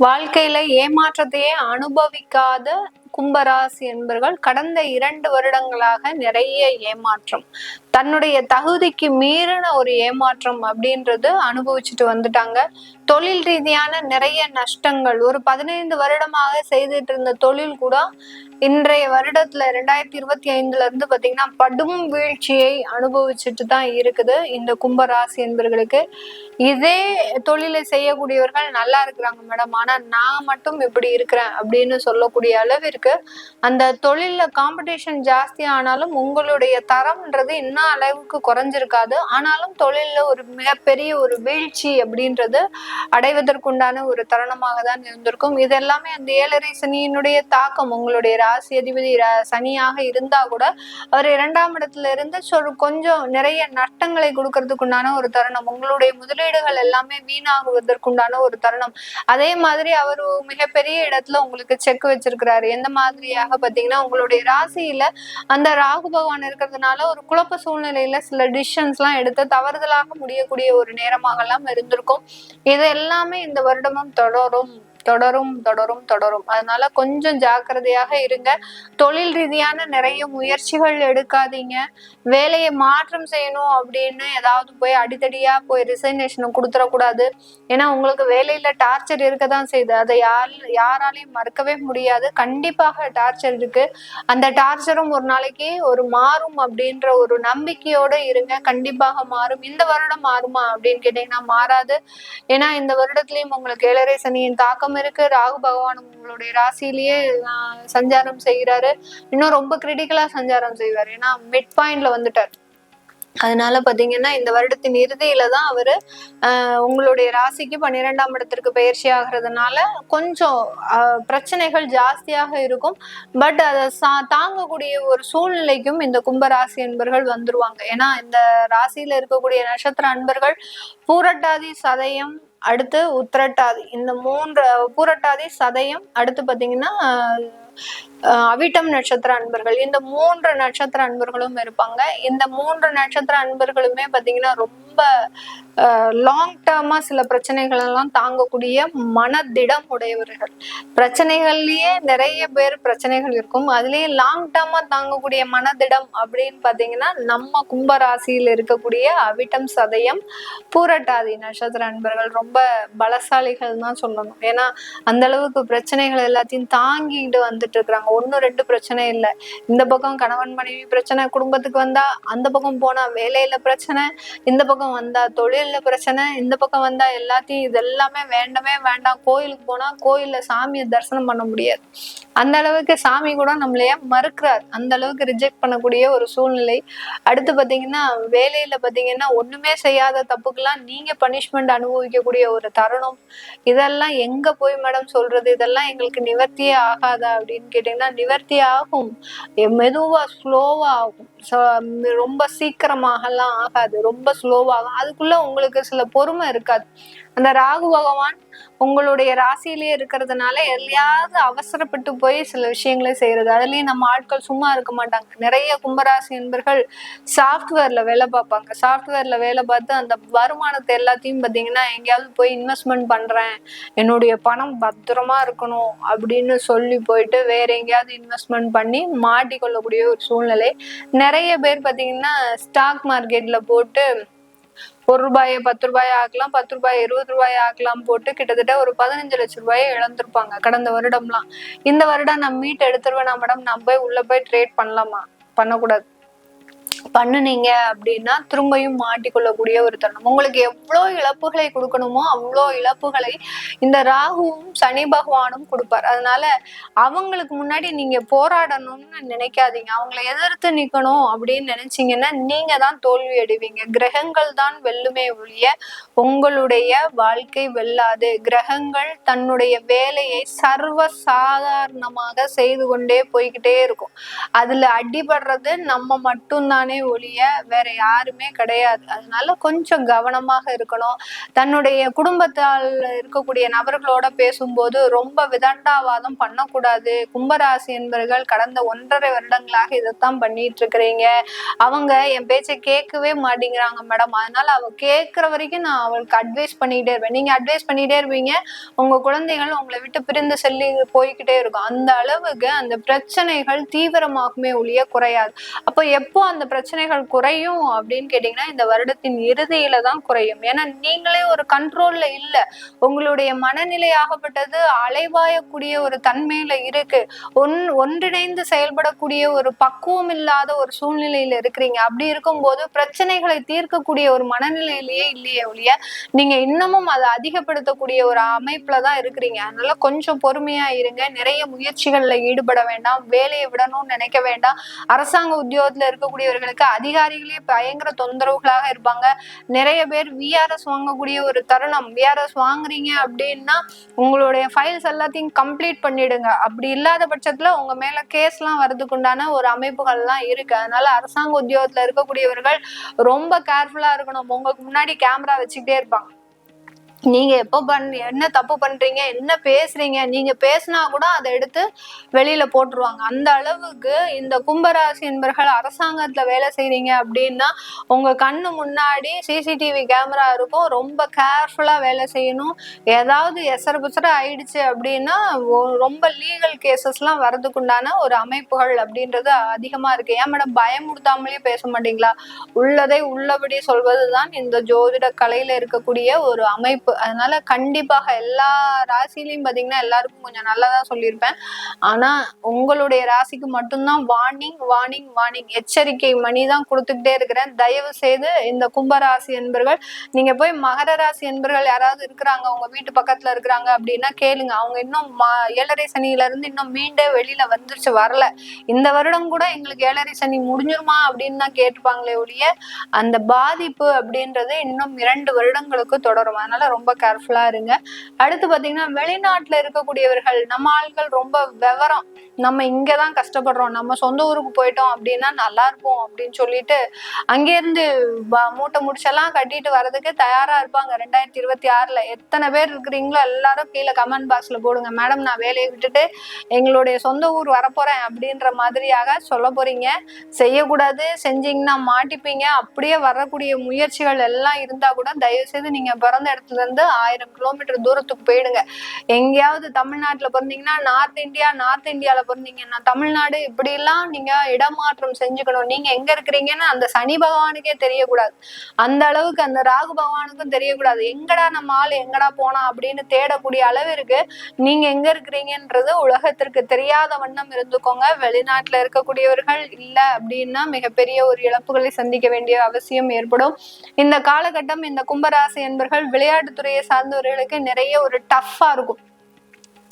வாழ்க்கையில ஏமாற்றத்தையே அனுபவிக்காத கும்பராசி என்பர்கள் கடந்த இரண்டு வருடங்களாக நிறைய ஏமாற்றம். தன்னுடைய தகுதிக்கு மீறின ஒரு ஏமாற்றம் அப்படின்றது அனுபவிச்சுட்டு வந்துட்டாங்க. தொழில் ரீதியான நிறைய நஷ்டங்கள். ஒரு பதினைந்து வருடமாக செய்துட்டு இருந்த தொழில் கூட இன்றைய வருடத்துல ரெண்டாயிரத்தி இருபத்தி ஐந்துல இருந்து பாத்தீங்கன்னா படும் வீழ்ச்சியை அனுபவிச்சுட்டு தான் இருக்குது இந்த கும்பராசி என்பர்களுக்கு. இதே தொழிலை செய்யக்கூடியவர்கள் நல்லா இருக்கிறாங்க மேடம். ஆனா நான் மட்டும் இப்படி இருக்கிறேன் அப்படின்னு சொல்லக்கூடிய அளவிற்கு அந்த தொழில காம்படிஷன் ஜாஸ்தி ஆனாலும் உங்களுடைய தரம்ன்றது இன்னும் அளவுக்கு குறைஞ்சிருக்காது. ஆனாலும் தொழிலில் ஒரு மிகப்பெரிய ஒரு வீழ்ச்சி அப்படின்றது அடைவதற்குண்டான ஒரு தருணமாக தான் இருந்திருக்கும். இது எல்லாமே அந்த ஏழரை சனியினுடைய தாக்கம். உங்களுடைய ராசி அதிபதி சனியாக இருந்தா கூட அவர் இரண்டாம் இடத்துல இருந்து சொல் கொஞ்சம் நிறைய நஷ்டங்களை கொடுக்கறதுக்குண்டான ஒரு தருணம். உங்களுடைய முதலீடுகள் எல்லாமே வீணாகுவதற்குண்டான ஒரு தருணம். அதே மாதிரி அவர் மிகப்பெரிய இடத்துல உங்களுக்கு செக் வச்சிருக்கிறாரு. எந்த மாதிரியாக பாத்தீங்கன்னா உங்களுடைய ராசியில அந்த ராகு பகவான் இருக்கிறதுனால ஒரு குழப்ப சூழ்நிலையில சில டிசிஷன்ஸ்லாம் எடுத்து தவறுதலாக முடியக்கூடிய ஒரு நேரமாகலாம் இருந்திருக்கும். இது எல்லாமே இந்த வருடமும் தொடரும். தொடரும் தொடரும் தொடரும். அதனால கொஞ்சம் ஜாக்கிரதையாக இருங்க. தொழில் ரீதியான நிறைய முயற்சிகள் எடுக்காதீங்க. வேலையை மாற்றம் செய்யணும் அப்படின்னு ஏதாவது போய் அடித்தடியா போய் ரிசைனேஷனை கொடுத்துடக்கூடாது. ஏன்னா உங்களுக்கு வேலையில டார்ச்சர் இருக்க தான் செய்யுது. அதை யார் யாராலையும் மறுக்கவே முடியாது. கண்டிப்பாக டார்ச்சர் இருக்கு. அந்த டார்ச்சரும் ஒரு நாளைக்கு ஒரு மாறும் அப்படின்ற ஒரு நம்பிக்கையோட இருங்க. கண்டிப்பாக மாறும். இந்த வருடம் மாறுமா அப்படின்னு கேட்டீங்கன்னா மாறாது. ஏன்னா இந்த வருடத்துலயும் உங்களுக்கு ஏழரை சனியின் தாக்கம் இருக்கு. ராகு பகவான் உங்களுடைய ராசியிலேயே சஞ்சாரம் செய்கிறாரு. இன்னும் ரொம்ப கிரிட்டிக்கலா சஞ்சாரம் செய்வார். ஏன்னா மிட் பாயிண்ட்ல வந்துட்டார். அதனால பாத்தீங்கன்னா இந்த வருடத்தின் இறுதியில தான் அவரு உங்களுடைய ராசிக்கு பன்னிரெண்டாம் இடத்திற்கு பயிற்சி ஆகிறதுனால கொஞ்சம் பிரச்சனைகள் ஜாஸ்தியாக இருக்கும். பட் அதை சா- தாங்கக்கூடிய ஒரு சூழ்நிலைக்கும் இந்த கும்பராசி அன்பர்கள் வந்துருவாங்க. ஏன்னா இந்த ராசியில இருக்கக்கூடிய நட்சத்திர அன்பர்கள் பூரட்டாதி சதயம் அடுத்து உத்திரட்டாதி. இந்த மூன்று பூரட்டாதி சதயம் அடுத்து பார்த்தீங்கன்னா அவிட்டம் நட்சத்திர அன்பர்கள். இந்த மூன்று நட்சத்திர அன்பர்களும் இருப்பாங்க. இந்த மூன்று நட்சத்திர அன்பர்களுமே பார்த்தீங்கன்னா ரொம்ப லாங் டேர்மா சில பிரச்சனைகள் எல்லாம் தாங்கக்கூடிய மனதிடம் உடையவர்கள். பிரச்சனைகள்லயே நிறைய பேர் பிரச்சனைகள் இருக்கும். அதுலேயே லாங் டேர்மாக தாங்கக்கூடிய மனதிடம் அப்படின்னு பாத்தீங்கன்னா நம்ம கும்பராசியில் இருக்கக்கூடிய அவிட்டம் சதயம் பூரட்டாதி நட்சத்திர அன்பர்கள் ரொம்ப பலசாலிகள் தான் சொல்லணும். ஏன்னா அந்த அளவுக்கு பிரச்சனைகள் எல்லாத்தையும் தாங்கிட்டு வந்து வந்துட்டு இருக்கிறாங்க ஒன்றும் ரெண்டு பிரச்சனை இல்லை. இந்த பக்கம் கணவன் மனைவி பிரச்சனை குடும்பத்துக்கு வந்தா அந்த பக்கம் போனா வேலையில பிரச்சனை இந்த பக்கம் வந்தா தொழிலில் பிரச்சனை இந்த பக்கம் வந்தா எல்லாத்தையும் இது எல்லாமே வேண்டவே வேண்டாம். கோயிலுக்கு போனா கோயில்ல சாமியை தரிசனம் பண்ண முடியாது. அந்த அளவுக்கு சாமி கூட நம்மளைய மறுக்கிறார். அந்த அளவுக்கு ரிஜெக்ட் பண்ணக்கூடிய ஒரு சூழ்நிலை. அடுத்து பாத்தீங்கன்னா வேலையில பாத்தீங்கன்னா ஒண்ணுமே செய்யாத தப்புக்கெல்லாம் நீங்க பனிஷ்மெண்ட் அனுபவிக்கக்கூடிய ஒரு தருணம். இதெல்லாம் எங்க போய் மேடம் சொல்றது? இதெல்லாம் எங்களுக்கு நிவர்த்தியே ஆகாதா? அப்படின்னு கேட்டீங்கன்னா நிவர்த்தி ஆகும் எ- மெதுவா ஸ்லோவா ஆகும். ரொம்ப சீக்கிரமாகலாம் ஆகாது. ரொம்ப ஸ்லோவாகும் அதுக்குள்ள உங்களுக்கு சில பொறுமை இருக்காது. அந்த ராகு பகவான் உங்களுடைய ராசியிலேயே இருக்கிறதுனால எல்லையாவது அவசரப்பட்டு போய் சில விஷயங்களை செய்யறது. அதுலயும் நம்ம ஆட்கள் சும்மா இருக்க மாட்டாங்க. நிறைய கும்பராசி என்பர்கள் சாஃப்ட்வேர்ல வேலை பார்ப்பாங்க. சாஃப்ட்வேர்ல வேலை பார்த்து அந்த வருமானத்தை எல்லாத்தையும் பார்த்தீங்கன்னா எங்கேயாவது போய் இன்வெஸ்ட்மெண்ட் பண்றேன். என்னுடைய பணம் பத்திரமா இருக்கணும் அப்படின்னு சொல்லி போயிட்டு வேற எங்கேயாவது இன்வெஸ்ட்மெண்ட் பண்ணி மாட்டிக்கொள்ளக்கூடிய ஒரு சூழ்நிலை நிறைய பேர் பார்த்தீங்கன்னா ஸ்டாக் மார்க்கெட்ல போட்டு ஒரு ரூபாயை பத்து ரூபாய் ஆக்கலாம் பத்து ரூபாய் இருபது ரூபாய் ஆக்கலாம் போட்டு கிட்டத்தட்ட ஒரு பதினஞ்சு லட்ச ரூபாயை இழந்திருப்பாங்க கடந்த வருடம்லாம். இந்த வருடம் நான் மீட் எடுத்துருவேனா மேடம் நான் போய் உள்ள போய் ட்ரேட் பண்ணலாமா? பண்ணக்கூடாது. பண்ணுனீங்க அப்படின்னா திரும்பியும் மாட்டிக்கொள்ளக்கூடிய ஒரு தருணம். உங்களுக்கு எவ்வளோ இழப்புகளை கொடுக்கணுமோ அவ்வளோ இழப்புகளை இந்த ராகுவும் சனி பகவானும் கொடுப்பார். அதனால அவங்களுக்கு முன்னாடி நீங்க போராடணும்னு நினைக்காதீங்க. அவங்கள எதிர்த்து நிக்கணும் அப்படின்னு நினைச்சீங்கன்னா நீங்க தான் தோல்வி அடைவீங்க. கிரகங்கள் தான் வெல்லுமே ஒழிய உங்களுடைய வாழ்க்கை வெல்லாது. கிரகங்கள் தன்னுடைய வேலையை சர்வ சாதாரணமாக செய்து கொண்டே போய்கிட்டே இருக்கும். அதுல அடிபடுறது நம்ம மட்டும்தான் தானே ஒழிய வேற யாருமே கிடையாது. அதனால கொஞ்சம் கவனமாக இருக்கணும். தன்னுடைய குடும்பத்தால் இருக்கக்கூடிய நபர்களோட பேசும்போது ரொம்ப விதண்டாவாதம் பண்ணக்கூடாது. கும்பராசி என்பவர்கள் கடந்த ஒன்றரை வருடங்களாக இதைத்தான் பண்ணிட்டு இருக்கிறீங்க அவங்க என் பேச்சை கேட்கவே மாட்டேங்கிறாங்க மேடம். அதனால அவ கேட்கிற வரைக்கும் நான் அவளுக்கு அட்வைஸ் பண்ணிக்கிட்டே இருப்பேன். நீங்க அட்வைஸ் பண்ணிட்டே இருப்பீங்க. உங்க குழந்தைகள் உங்களை விட்டு பிரிந்து செல்லி போய்கிட்டே இருக்கும். அந்த அளவுக்கு அந்த பிரச்சனைகள் தீவிரமாகுமே ஒழிய குறையாது. அப்போ எப்போ அந்த பிரச்சனைகள் குறையும் அப்படின்னு கேட்டீங்கன்னா இந்த வருடத்தின் இறுதியில தான் குறையும். ஏன்னா நீங்களே ஒரு கண்ட்ரோல்ல இல்ல. உங்களுடைய மனநிலை ஆகப்பட்டது அலைவாயக்கூடிய ஒரு தன்மையில இருக்கு. ஒன் ஒன்றிணைந்து செயல்படக்கூடிய ஒரு பக்குவம் இல்லாத ஒரு சூழ்நிலையில இருக்கிறீங்க. அப்படி இருக்கும்போது பிரச்சனைகளை தீர்க்கக்கூடிய ஒரு மனநிலையிலேயே இல்லையே ஒழிய நீங்க இன்னமும் அதை அதிகப்படுத்தக்கூடிய ஒரு அமைப்புல தான் இருக்கிறீங்க. அதனால கொஞ்சம் பொறுமையா இருங்க. நிறைய முயற்சிகள்ல ஈடுபட வேண்டாம். வேலையை விடணும்னு நினைக்க வேண்டாம். அரசாங்க உத்தியோகத்துல இருக்கக்கூடியவர்கள் அவர்களுக்கு அதிகாரிகளே பயங்கர தொந்தரவுகளாக இருப்பாங்க. நிறைய பேர் விஆர்எஸ் வாங்கக்கூடிய ஒரு தருணம். விஆர்எஸ் வாங்குறீங்க அப்படின்னா உங்களுடைய ஃபைல்ஸ் எல்லாத்தையும் கம்ப்ளீட் பண்ணிடுங்க. அப்படி இல்லாத பட்சத்துல உங்க மேல கேஸ்லாம் வரதுக்கு உண்டான ஒரு அமைப்புகள்லாம் இருக்கு. அதனால அரசாங்க உத்தியோகத்துல இருக்கக்கூடியவர்கள் ரொம்ப கேர்ஃபுல்லா இருக்கணும். உங்களுக்கு முன்னாடி கேமரா வச்சுக்கிட்டே இருப்பாங்க. நீங்க எப்போ பண் என்ன தப்பு பண்றீங்க என்ன பேசுறீங்க நீங்க பேசினா கூட அதை எடுத்து வெளியில போட்டுருவாங்க. அந்த அளவுக்கு இந்த கும்பராசி என்பர்கள் அரசாங்கத்துல வேலை செய்யறீங்க அப்படின்னா உங்க கண்ணு முன்னாடி சிசிடிவி கேமரா இருக்கும். ரொம்ப கேர்ஃபுல்லா வேலை செய்யணும். ஏதாவது எசர புசர ஆயிடுச்சு அப்படின்னா ரொம்ப லீகல் கேசஸ்லாம் வரதுக்குண்டான ஒரு அமைப்புகள் அப்படின்றது அதிகமா இருக்கு. ஏன் மேடம் பயமுறுத்தாமலே பேச மாட்டீங்களா? உள்ளதை உள்ளபடி சொல்வதுதான் இந்த ஜோதிட கலையில இருக்கக்கூடிய ஒரு அமைப்பு. அதனால கண்டிப்பாக எல்லா ராசிலையும் பாத்தீங்கன்னா எல்லாருக்கும் கொஞ்சம் நல்லதா சொல்லியிருப்பேன். ஆனா உங்களுடைய ராசிக்கு மட்டும்தான் வார்னிங் வார்னிங் வார்னிங் எச்சரிக்கை மணி தான் கொடுத்துக்கிட்டே இருக்கிறேன். தயவு செய்து இந்த கும்பராசி என்பர்கள் நீங்க போய் மகர ராசி என்பர்கள் யாராவது இருக்கிறாங்க உங்க வீட்டு பக்கத்துல இருக்கிறாங்க அப்படின்னா கேளுங்க. அவங்க இன்னும் ஏழரை சனியில இருந்து இன்னும் மீண்டே வெளியில வந்துருச்சு வரல. இந்த வருடம் கூட எங்களுக்கு ஏழரை சனி முடிஞ்சிருமா அப்படின்னு தான் கேட்டுப்பாங்களே ஒழிய அந்த பாதிப்பு அப்படின்றது இன்னும் இரண்டு வருடங்களுக்கு தொடரும். அதனால ரொம்ப கேர்ஃபுல்லா இருங்க. அடுத்து பாத்தீங்கன்னா வெளிநாட்டுல இருக்கக்கூடியவர்கள் நம்ம ஆட்கள் ரொம்ப விவரம். நம்ம இங்கதான் கஷ்டப்படுறோம். நம்ம சொந்த ஊருக்கு போயிட்டோம் அப்படின்னா நல்லா இருப்போம் அப்படின்னு சொல்லிட்டு அங்கேருந்து மூட்டை முடிச்செல்லாம் கட்டிட்டு வர்றதுக்கு தயாரா இருப்பாங்க. ரெண்டாயிரத்தி இருபத்தி ஆறுல. எத்தனை பேர் இருக்கிறீங்களோ எல்லாரும் கீழே கமெண்ட் பாக்ஸ்ல போடுங்க. மேடம் நான் வேலையை விட்டுட்டு எங்களுடைய சொந்த ஊர் வரப்போறேன் அப்படின்ற மாதிரியாக சொல்ல போறீங்க. செய்யக்கூடாது. செஞ்சீங்கன்னா மாட்டிப்பீங்க. அப்படியே வரக்கூடிய முயற்சிகள் எல்லாம் இருந்தா கூட தயவு செய்து நீங்க பிறந்த இடத்துல இருந்து ஆயிரம் கிலோமீட்டர் தூரத்துக்கு போயிடுங்க. எங்கேயாவது தமிழ்நாட்டுல பிறந்தீங்கன்னா நார்த் இந்தியா நார்த் இந்தியால பிறந்தீங்கன்னா தமிழ்நாடு இப்படி எல்லாம் நீங்க இடமாற்றம் செஞ்சுக்கணும். நீங்க எங்க இருக்கிறீங்கன்னு அந்த சனி பகவானுக்கே தெரியக்கூடாது. அந்த அளவுக்கு அந்த ராகு பகவானுக்கும் தெரியக்கூடாது. எங்கடா நம்ம ஆள் எங்கடா போனா அப்படின்னு தேடக்கூடிய அளவிற்கு நீங்க எங்க இருக்கிறீங்கன்றது உலகத்திற்கு தெரியாத வண்ணம் இருந்துக்கோங்க. வெளிநாட்டுல இருக்கக்கூடியவர்கள் இல்ல அப்படின்னா மிகப்பெரிய ஒரு இழப்புகளை சந்திக்க வேண்டிய அவசியம் ஏற்படும். இந்த காலகட்டம் இந்த கும்பராசி என்பர்கள் துறையை சார்ந்தவர்களுக்கு நிறைய ஒரு டஃப்பா இருக்கும்.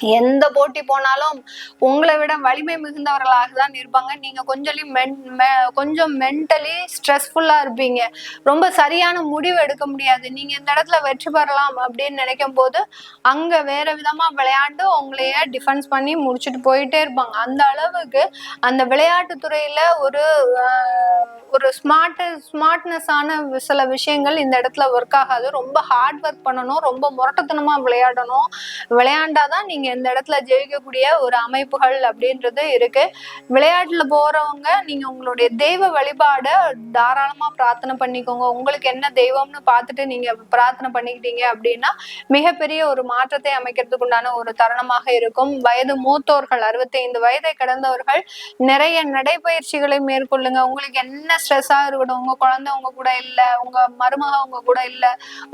எந்த போட்டி போனாலும் உங்களை விட வலிமை மிகுந்தவர்களாக தான் இருப்பாங்க. நீங்க கொஞ்சம் கொஞ்சம் மென்டலி ஸ்ட்ரெஸ்ஃபுல்லா இருப்பீங்க. ரொம்ப சரியான முடிவு எடுக்க முடியாது. நீங்க இந்த இடத்துல வெற்றி பெறலாம் அப்படின்னு நினைக்கும் போது அங்க வேற விதமா விளையாண்டு உங்களைய டிஃபென்ஸ் பண்ணி முடிச்சுட்டு போயிட்டே இருப்பாங்க. அந்த அளவுக்கு அந்த விளையாட்டு துறையில ஒரு ஒரு ஸ்மார்ட் ஸ்மார்ட்னஸ் ஆன சில விஷயங்கள் இந்த இடத்துல ஒர்க் ஆகாது. ரொம்ப ஹார்ட் ஒர்க் பண்ணணும் ரொம்ப முரட்டத்தனமா விளையாடணும். விளையாண்டாதான் நீங்க இந்த இடத்துல ஜெயிக்கக்கூடிய ஒரு அமைப்புகள் அப்படின்றது இருக்கு. விளையாட்டுல போறவங்க நீங்க உங்களுடைய தெய்வ வழிபாட தாராளமா பிரார்த்தனை பண்ணிக்கோங்க. உங்களுக்கு என்ன தெய்வம்னு பார்த்துட்டு நீங்க பிரார்த்தனை பண்ணிக்கிட்டீங்க அப்படின்னா மிகப்பெரிய ஒரு மாற்றத்தை அமைக்கிறதுக்கு உண்டான ஒரு தருணமாக இருக்கும். வயது மூத்தோர்கள் அறுபத்தைந்து வயதை கடந்தவர்கள் நிறைய நடைபயிற்சிகளை மேற்கொள்ளுங்க. உங்களுக்கு என்ன ஸ்ட்ரெஸ்ஸா இருக்கட்டும் உங்க குழந்தை உங்க கூட இல்ல உங்க மருமக உங்க கூட இல்ல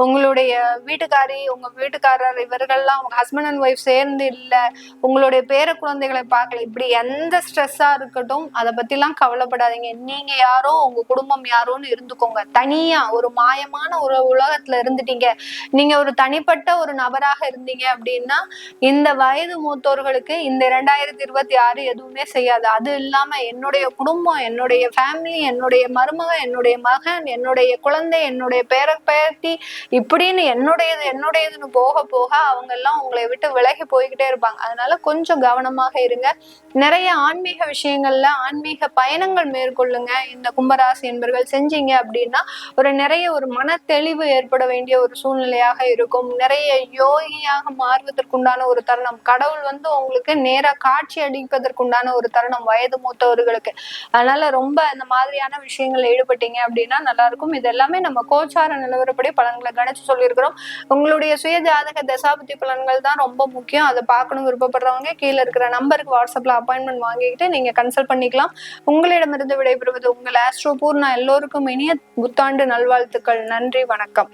உங்களுடைய வீட்டுக்காரி உங்க வீட்டுக்காரர் இவர்கள்லாம் உங்க ஹஸ்பண்ட் அண்ட் ஒய்ஃப் சேர்ந்து இல்ல. உங்களுடைய பேர குழந்தைகளை பார்க்கல. இப்படி எந்த ஸ்ட்ரெஸ்ஸா இருக்கட்டும் அதை பத்திலாம் கவலைப்படாதீங்க. நீங்க யாரோ உங்க குடும்பம் யாரோன்னு இருந்துக்கோங்க. தனியா ஒரு மாயமான ஒரு உலகத்துல இருந்துட்டீங்க. நீங்க ஒரு தனிப்பட்ட ஒரு நபராக இருந்தீங்க அப்படின்னா இந்த வயது மூத்தோர்களுக்கு இந்த இரண்டாயிரத்தி இருபத்தி ஆறு எதுவுமே செய்யாது. அது இல்லாம என்னுடைய குடும்பம் என்னுடைய ஃபேமிலி என்னுடைய மருமக என்னுடைய மகன் என்னுடைய குழந்தை என்னுடைய பேர பேத்தி இப்படின்னு என்னுடையது என்னுடையதுன்னு போக போக அவங்க எல்லாம் உங்களை விட்டு விலகி போய் பண்ணிக்கிட்டே இருப்பாங்க. அதனால கொஞ்சம் கவனமாக இருங்க. நிறைய ஆன்மீக விஷயங்கள்ல ஆன்மீக பயணங்கள் மேற்கொள்ளுங்க. இந்த கும்பராசி என்பர்கள் செஞ்சீங்க அப்படின்னா ஒரு நிறைய ஒரு மன தெளிவு ஏற்பட வேண்டிய ஒரு சூழ்நிலையாக இருக்கும். நிறைய யோகியாக மாறுவதற்குண்டான ஒரு தருணம். கடவுள் வந்து உங்களுக்கு நேரா காட்சி அளிப்பதற்குண்டான ஒரு தருணம். வயது மூத்தவர்களுக்கு. அதனால ரொம்ப இந்த மாதிரியான விஷயங்கள்ல ஈடுபட்டீங்க அப்படின்னா நல்லா இருக்கும். இது எல்லாமே நம்ம கோச்சார நிலவரப்படி பலன்களை கணிச்சு சொல்லியிருக்கிறோம். உங்களுடைய சுய ஜாதக தசாபதி பலன்கள் தான் ரொம்ப முக்கியம். அதை பார்க்கணும் விருப்பப்படுறவங்க கீழே இருக்கிற நம்பருக்கு வாட்ஸ்அப்ல அப்பாயின்மெண்ட் வாங்கிக்கிட்டு நீங்க கன்சல்ட் பண்ணிக்கலாம். உங்களிடமிருந்து விடைபெறுவது உங்கள் ஆஸ்ட்ரோ பூர்ணா. எல்லோருக்கும் இனிய புத்தாண்டு நல்வாழ்த்துக்கள். நன்றி வணக்கம்.